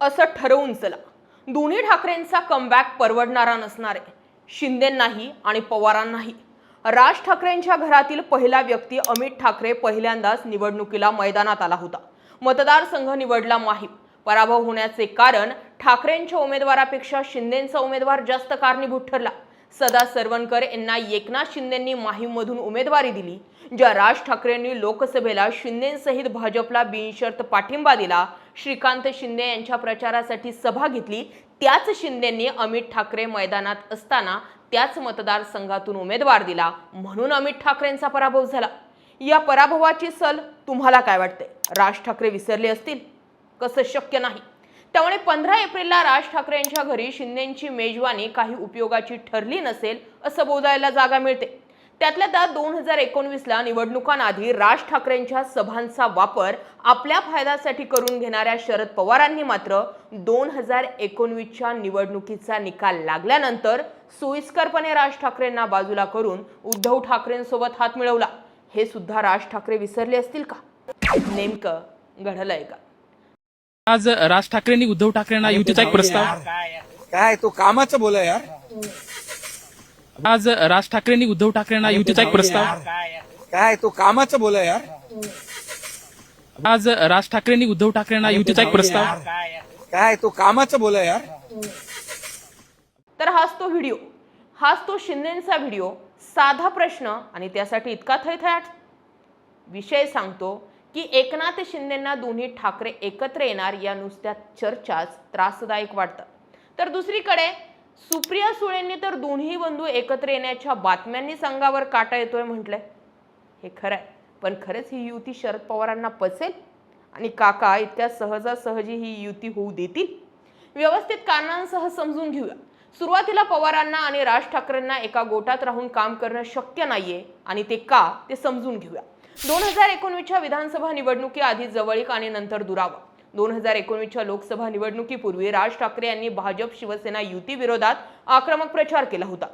असं ठरवून चला. दोन्ही ठाकरेंचा कमबॅक परवडणारा नसणार आहे. शिंदेंनाही आणि पवारांनाही. राज ठाकरेंच्या घरातील पहिला व्यक्ती अमित ठाकरे पहिल्यांदाच निवडणुकीला मैदानात आला होता. मतदारसंघ निवडला माहीम पराभव होण्याचे कारण ठाकरेंच्या उमेदवारापेक्षा शिंदेंचा उमेदवार जास्त कारणीभूत ठरला. सदा सरवणकर यांना एकनाथ शिंदेंनी माहीममधून उमेदवारी दिली ज्या राज ठाकरेंनी लोकसभेला शिंदेसहित भाजपला बिनशर्त पाठिंबा दिला श्रीकांत शिंदे यांच्या प्रचारासाठी सभा घेतली. त्याच शिंदेंनी अमित ठाकरे मैदानात असताना त्याच मतदारसंघातून उमेदवार दिला. म्हणून अमित ठाकरेंचा पराभव झाला. या पराभवाची सल तुम्हाला काय वाटते? राज ठाकरे विसरले असतील? कसं शक्य नाही. त्यामुळे पंधरा एप्रिलला राज ठाकरे यांच्या घरी शिंदेची मेजवानी काही उपयोगाची ठरली नसेल असं बोलायला जागा मिळते. त्यातल्या त्यात दोन हजार एकोणवीसला निवडणुकांआधी राज ठाकरेंच्या सभांचा वापर आपल्या फायद्यासाठी करून घेणाऱ्या शरद पवारांनी मात्र दोन हजार एकोणवीसच्या निवडणुकीचा निकाल लागल्यानंतर सोयीस्करपणे राज ठाकरेंना बाजूला करून उद्धव ठाकरेंसोबत हात मिळवला. हे सुद्धा राज ठाकरे विसरले असतील का? नेमकं घडलंय का? आज राज ठाकरेंनी उद्धव ठाकरेंना युतीचा एक प्रस्ताव काय तो कामाचं बोला यार. आज राज ठाकरेंनी उद्धव ठाकरेंना युतीचा एक प्रस्ताव. काय तो कामाचं बोला यार. आज राज ठाकरेंनी उद्धव ठाकरेंना युतीचा एक प्रस्ताव. काय तो कामाचं बोला यार. तर हाच तो व्हिडिओ. हाच तो शिंदेचा व्हिडिओ. साधा प्रश्न आणि त्यासाठी इतका थैथयाट विषय सांगतो की एकनाथ शिंदेंना दोन्ही ठाकरे एकत्र येणार या नुसत्या चर्चाच त्रासदायक वाटतात तर दुसरीकडे सुप्रिया सुळेंनी तर दोन्ही बंधू एकत्र येण्याच्या बातम्यांनी संघावर काटा येतोय म्हटलंय. हे खरं आहे पण खरंच ही युती शरद पवारांना पचेल? आणि काका इतक्या सहजासहजी ही युती होऊ देतील? व्यवस्थित कारणांसह समजून घेऊया. सुरुवातीला पवारांना आणि राज ठाकरेंना एका गोटात राहून काम करणं शक्य नाहीये आणि ते का ते समजून घेऊया. दोन हजार एकोणवीसच्या विधानसभा निवडणुकी आधी जवळीक आणि नंतर दुरावा. दोन हजार एकोणवीसच्या लोकसभा निवडणुकीपूर्वी राज ठाकरे यांनी भाजप शिवसेना युती विरोधात आक्रमक प्रचार केला होता.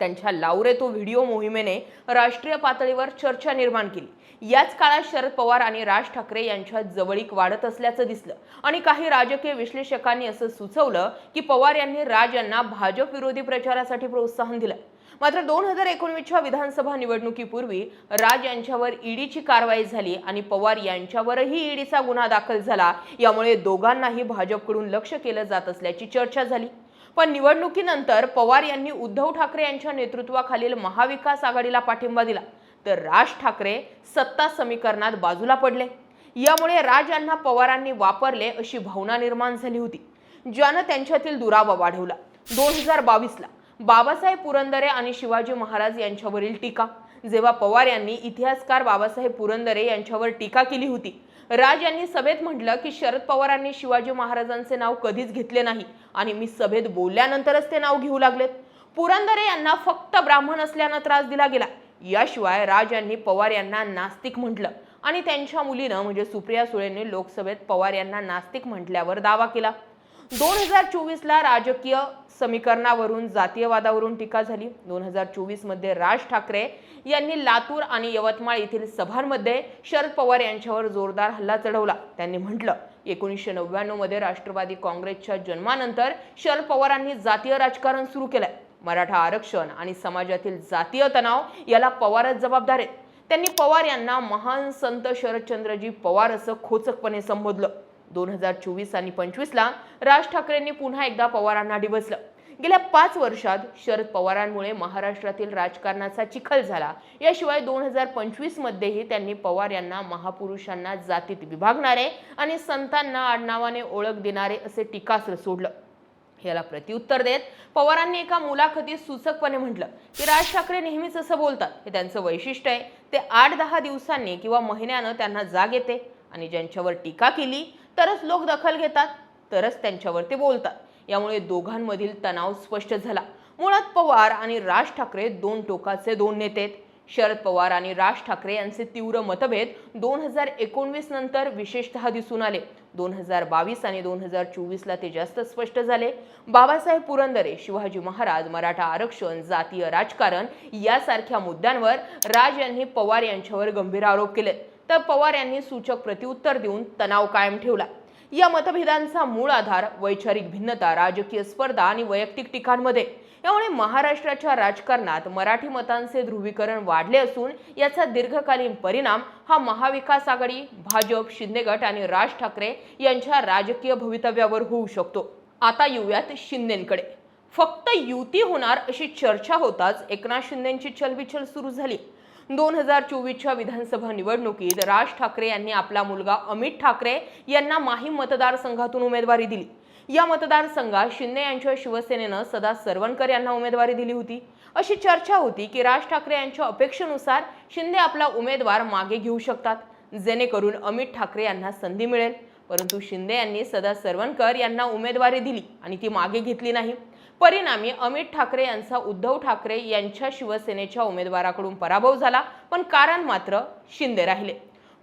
त्यांच्या लावरे तो व्हिडिओ मोहिमेने राष्ट्रीय पातळीवर चर्चा निर्माण केली. याच काळात शरद पवार आणि राज ठाकरे यांच्यात जवळीक वाढत असल्याचं दिसलं आणि काही राजकीय विश्लेषकांनी असं सुचवलं की पवार यांनी राज यांना भाजप विरोधी प्रचारासाठी प्रोत्साहन दिलं. मात्र दोन हजार एकोणवीसच्या विधानसभा निवडणुकीपूर्वी राज यांच्यावर ईडीची कारवाई झाली आणि पवार यांच्यावरही ईडीचा गुन्हा दाखल झाला. यामुळे दोघांनाही भाजपकडून लक्ष केलं जात असल्याची चर्चा झाली. पण निवडणुकीनंतर पवार यांनी उद्धव ठाकरे यांच्या नेतृत्वाखालील महाविकास आघाडीला पाठिंबा दिला. तर राज ठाकरे सत्ता समीकरणात बाजूला पडले. यामुळे राज यांना पवारांनी वापरले अशी भावना निर्माण झाली होती. ज्यानं त्यांच्यातील दुरावा वाढवला. दोन हजार बावीसला बाबासाहेब पुरंदरे आणि शिवाजी महाराज यांच्यावरील टीका. जेव्हा पवार यांनी इतिहासकार बाबासाहेब पुरंदरे यांच्यावर टीका केली होती राज यांनी सभेत म्हटलं की शरद पवारांनी शिवाजी महाराजांचे नाव कधीच घेतले नाही आणि मी सभेत बोलल्यानंतरच ते नाव घेऊ लागलेत पुरंदरे यांना फक्त ब्राह्मण असल्यानं त्रास दिला गेला. याशिवाय राज यांनी पवार यांना नास्तिक म्हटलं आणि त्यांच्या मुलीनं म्हणजे सुप्रिया सुळेंनी लोकसभेत पवार यांना नास्तिक म्हटल्यावर दावा केला. दोन हजार चोवीसला राजकीय समीकरणावरून जातीयवादावरून टीका झाली. दोन हजार चोवीसमध्ये राज ठाकरे यांनी लातूर आणि यवतमाळ येथील सभांमध्ये शरद पवार यांच्यावर जोरदार हल्ला चढवला. त्यांनी म्हटलं एकोणीसशे नव्याण्णवमध्ये राष्ट्रवादी काँग्रेसच्या जन्मानंतर शरद पवारांनी जातीय राजकारण सुरू केलंय. मराठा आरक्षण आणि समाजातील जातीय तणाव याला पवारच जबाबदार आहेत. त्यांनी पवार यांना महान संत शरदचंद्रजी पवार असं खोचकपणे संबोधलं. दोन हजार चोवीस आणि पंचवीसला राज ठाकरेंनी पुन्हा एकदा पवारांना डिवचलं. गेल्या पाच वर्षात शरद पवारांमुळे महाराष्ट्रातील राजकारणाचा चिखल झाला. याशिवाय दोन हजार पंचवीस मध्येही त्यांनी पवार यांना महापुरुषांना जातीत विभागणारे आणि संतांना आडनावाने ओळख देणारे असे टीकास्त्र सोडलं. याला प्रत्युत्तर देत पवारांनी एका मुलाखतीत सूचकपणे म्हटलं की राज ठाकरे नेहमीच असं बोलतात. हे त्यांचं वैशिष्ट्य आहे. ते आठ दहा दिवसांनी किंवा महिन्यानं त्यांना जाग येते आणि ज्यांच्यावर टीका केली तरच लोक दखल घेतात तरच त्यांच्यावर ते बोलतात. यामुळे दोघांमधील तणाव स्पष्ट झाला. मुळात पवार आणि राज ठाकरे दोन टोकाचे दोन नेते आहेत. शरद पवार आणि राज ठाकरे यांचे तीव्र मतभेद दोन हजार एकोणवीस नंतर विशेषतः दिसून आले. दोन हजार बावीस आणि दोन हजार चोवीसला ते जास्त स्पष्ट झाले. बाबासाहेब पुरंदरे शिवाजी महाराज मराठा आरक्षण जातीय राजकारण यासारख्या मुद्द्यांवर राज यांनी पवार यांच्यावर गंभीर आरोप केले तर पवार यांनी सूचक प्रत्युत्तर देऊन तणाव कायम ठेवला. या मतभेदांचा मूळ आधार वैचारिक भिन्नता राजकीय स्पर्धा आणि वैयक्तिक टीकांमध्ये. यामुळे महाराष्ट्राच्या राजकारणात मराठी मतांचे ध्रुवीकरण वाढले असून याचा दीर्घकालीन परिणाम हा महाविकास आघाडी भाजप शिंदे गट आणि राज ठाकरे यांच्या राजकीय भवितव्यावर होऊ शकतो. आता येऊयात शिंदेकडे. फक्त युती होणार अशी चर्चा होताच एकनाथ शिंदेची चलबिचल सुरू झाली. दोन हजार चोवीसच्या विधानसभा निवडणुकीत राज ठाकरे यांनी आपला मुलगा अमित ठाकरे यांना माहीम मतदारसंघातून उमेदवारी दिली. या मतदारसंघात शिंदे यांच्या शिवसेनेनं सदा सरवणकर यांना उमेदवारी दिली होती. अशी चर्चा होती की राज ठाकरे यांच्या अपेक्षेनुसार शिंदे आपला उमेदवार मागे घेऊ शकतात जेणेकरून अमित ठाकरे यांना संधी मिळेल. परंतु शिंदे यांनी सदा सरवणकर यांना उमेदवारी दिली आणि ती मागे घेतली नाही. परिणामी अमित ठाकरे यांचा उद्धव ठाकरे यांच्या शिवसेनेच्या उमेदवाराकडून पराभव झाला पण कारण मात्र शिंदे राहिले.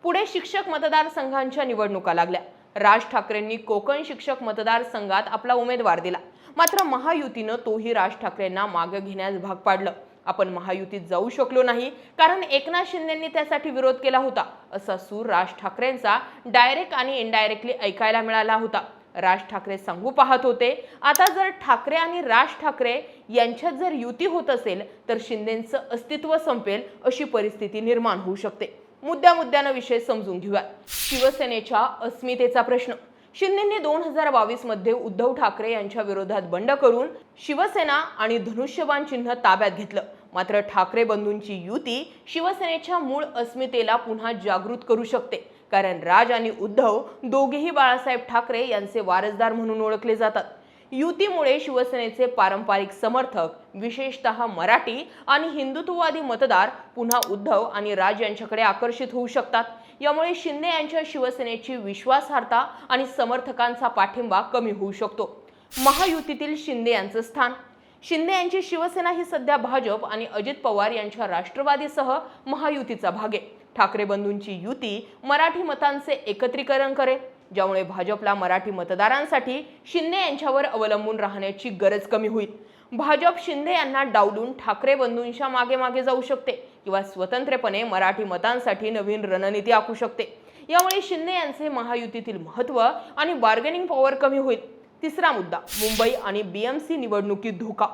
पुढे शिक्षक मतदारसंघांच्या निवडणुका लागल्या. राज ठाकरेंनी कोकण शिक्षक मतदारसंघात आपला उमेदवार दिला. मात्र महायुतीनं तोही राज ठाकरेंना मागे घेण्यास भाग पाडलं. आपण महायुतीत जाऊ शकलो नाही कारण एकनाथ शिंदेंनी त्यासाठी विरोध केला होता असा सूर राज ठाकरेंचा डायरेक्ट आणि इनडायरेक्टली ऐकायला मिळाला होता. राज ठाकरे सांगू पाहत होते. आता जर ठाकरे आणि राज ठाकरे यांच्यात जर युती होत असेल तर शिंदेचं अस्तित्व संपेल अशी परिस्थिती निर्माण होऊ शकते. मुद्द्या मुद्द्यानं विषय समजून घेऊया. शिवसेनेच्या अस्मितेचा प्रश्न. शिंदेंनी दोन हजार बावीसमध्ये उद्धव ठाकरे यांच्या विरोधात बंड करून शिवसेना आणि धनुष्यबाण चिन्ह ताब्यात घेतलं. मात्र ठाकरे बंधूंची युती शिवसेनेच्या मूळ अस्मितेला पुन्हा जागृत करू शकते. कारण राज आणि उद्धव दोघेही बाळासाहेब ठाकरे यांचे वारसदार म्हणून ओळखले जातात. युतीमुळे शिवसेनेचे पारंपरिक समर्थक विशेषतः मराठी आणि हिंदुत्ववादी मतदार पुन्हा उद्धव आणि राज यांच्याकडे आकर्षित होऊ शकतात. यामुळे शिंदे यांच्या शिवसेनेची विश्वासार्हता आणि समर्थकांचा पाठिंबा कमी होऊ शकतो. महायुतीतील शिंदे यांचं स्थान. शिंदे यांची शिवसेना ही सध्या भाजप आणि अजित पवार यांच्या राष्ट्रवादीसह महायुतीचा भाग आहे. ठाकरे बंधूंची युती मराठी मतांचे एकत्रीकरण करेल ज्यामुळे भाजपला मराठी मतदारांसाठी शिंदे यांच्यावर अवलंबून राहण्याची गरज कमी होईल. भाजप शिंदे यांना डावलून ठाकरे बंधूंच्या मागे मागे जाऊ शकते किंवा स्वतंत्रपणे मराठी मतांसाठी नवीन रणनीती आखू शकते. यामुळे शिंदे यांचे महायुतीतील महत्त्व आणि बार्गेनिंग पॉवर कमी होईल. तिसरा मुद्दा मुंबई आणि बीएमसी निवडणुकीत धोका.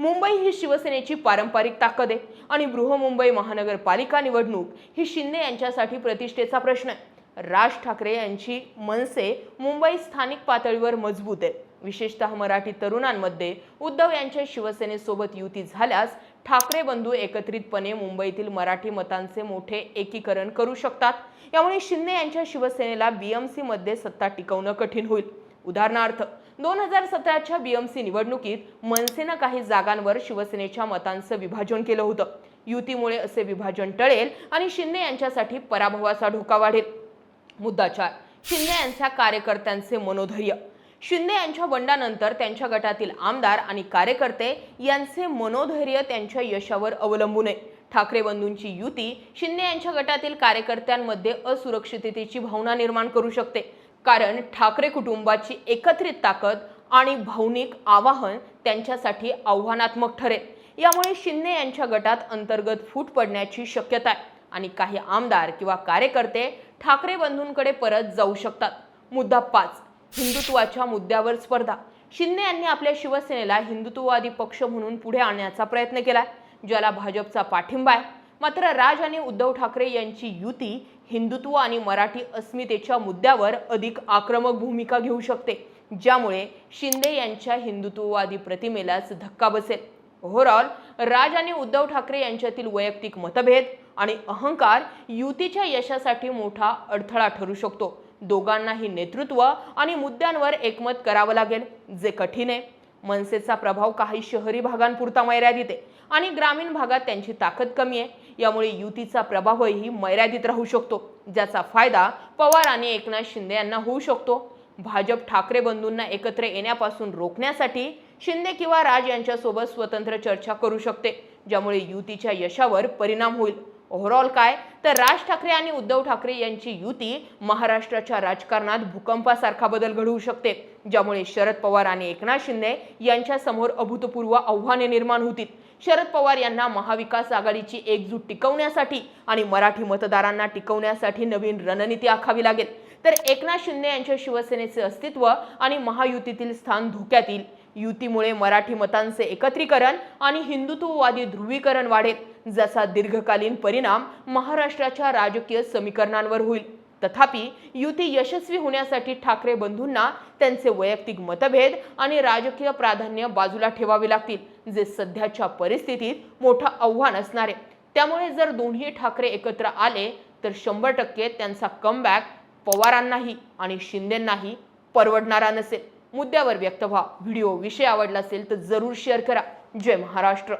मुंबई ही शिवसेनेची पारंपरिक ताकद आहे. आणि बृहमुंबई महानगरपालिका निवडणूक ही शिंदे यांच्यासाठी प्रतिष्ठेचा प्रश्न आहे. राज ठाकरे यांची मनसे मुंबई स्थानिक पातळीवर मजबूत आहे विशेषतः मराठी तरुणांमध्ये उद्धव यांच्या शिवसेनेसोबत युती झाल्यास ठाकरे बंधू एकत्रितपणे मुंबईतील मराठी मतांचे मोठे एकीकरण करू शकतात. यामुळे शिंदे यांच्या शिवसेनेला बीएमसीमध्ये सत्ता टिकवणं कठीण होईल. उदाहरणार्थ दोन हजार सतराच्या बीएमसी निवडणुकीत मनसेनं काही जागांवर शिवसेनेच्या मतांचं विभाजन केलं होतं. युतीमुळे असे विभाजन टळेल आणि शिंदे यांच्यासाठी पराभवाचा धोका वाढेल. मुद्दा चार. शिंदे यांच्या कार्यकर्त्यांचे मनोधैर्य. शिंदे यांच्या बंडानंतर त्यांच्या गटातील आमदार आणि कार्यकर्ते यांचे मनोधैर्य त्यांच्या यशावर अवलंबून आहे. ठाकरे बंधूंची युती शिंदे यांच्या गटातील कार्यकर्त्यांमध्ये असुरक्षिततेची भावना निर्माण करू शकते. कारण ठाकरे कुटुंबाची एकत्रित ताकद आणि भावनिक आवाहन त्यांच्यासाठी आव्हानात्मक ठरेल. यामुळे शिंदे यांच्या गटात अंतर्गत फूट पडण्याची शक्यता आहे आणि काही आमदार किंवा कार्यकर्ते ठाकरे बंधूंकडे परत जाऊ शकतात. मुद्दा पाच हिंदुत्वाच्या मुद्द्यावर स्पर्धा. शिंदे यांनी आपल्या शिवसेनेला हिंदुत्ववादी पक्ष म्हणून पुढे आणण्याचा प्रयत्न केला ज्याला भाजपचा पाठिंबा आहे. मात्र राज आणि उद्धव ठाकरे यांची युती हिंदुत्व आणि मराठी अस्मितेच्या मुद्द्यावर अधिक आक्रमक भूमिका घेऊ शकते ज्यामुळे शिंदे यांच्या हिंदुत्ववादी प्रतिमेलाच धक्का बसेल. ओव्हरऑल राज आणि उद्धव ठाकरे यांच्यातील वैयक्तिक मतभेद आणि अहंकार युतीच्या यशासाठी मोठा अडथळा ठरू शकतो. दोघांनाही नेतृत्व आणि मुद्द्यांवर एकमत करावं लागेल जे कठीण आहे. मनसेचा प्रभाव काही शहरी भागांपुरता मर्यादित आहे आणि ग्रामीण भागात त्यांची ताकद कमी आहे. यामुळे युतीचा प्रभावही मर्यादित राहू शकतो ज्याचा फायदा पवार आणि एकनाथ शिंदे यांना होऊ शकतो. भाजप ठाकरे बंधूंना एकत्र येण्यापासून रोखण्यासाठी शिंदे किंवा राज यांच्यासोबत स्वतंत्र चर्चा करू शकते ज्यामुळे युतीच्या यशावर परिणाम होईल. ओव्हरऑल काय? तर राज ठाकरे आणि उद्धव ठाकरे यांची युती महाराष्ट्राच्या राजकारणात भूकंपासारखा बदल घडवू शकते ज्यामुळे शरद पवार आणि एकनाथ शिंदे यांच्यासमोर अभूतपूर्व आव्हाने निर्माण होतील. शरद पवार यांना महाविकास आघाडीची एकजूट टिकवण्यासाठी आणि मराठी मतदारांना टिकवण्यासाठी नवीन रणनीती आखावी लागेल. तर एकनाथ शिंदे यांच्या शिवसेनेचे अस्तित्व आणि महायुतीतील स्थान धोक्यात येईल. युतीमुळे मराठी मतांचे एकत्रीकरण आणि हिंदुत्ववादी ध्रुवीकरण वाढेल. जसा दीर्घकालीन परिणाम महाराष्ट्राच्या राजकीय समीकरणांवर होईल. तथापि युती यशस्वी होण्यासाठी ठाकरे बंधूंना त्यांचे वैयक्तिक मतभेद आणि राजकीय प्राधान्य बाजूला ठेवावे लागतील जे सध्याच्या परिस्थितीत मोठं आव्हान असणार. आहे त्यामुळे जर दोन्ही ठाकरे एकत्र आले तर शंभर टक्के त्यांचा कमबॅक पवारांनाही आणि शिंदेंनाही परवडणारा नसेल. मुद्द्यावर व्यक्त व्हा. व्हिडिओ विषय आवडला असेल तर जरूर शेअर करा. जय महाराष्ट्र.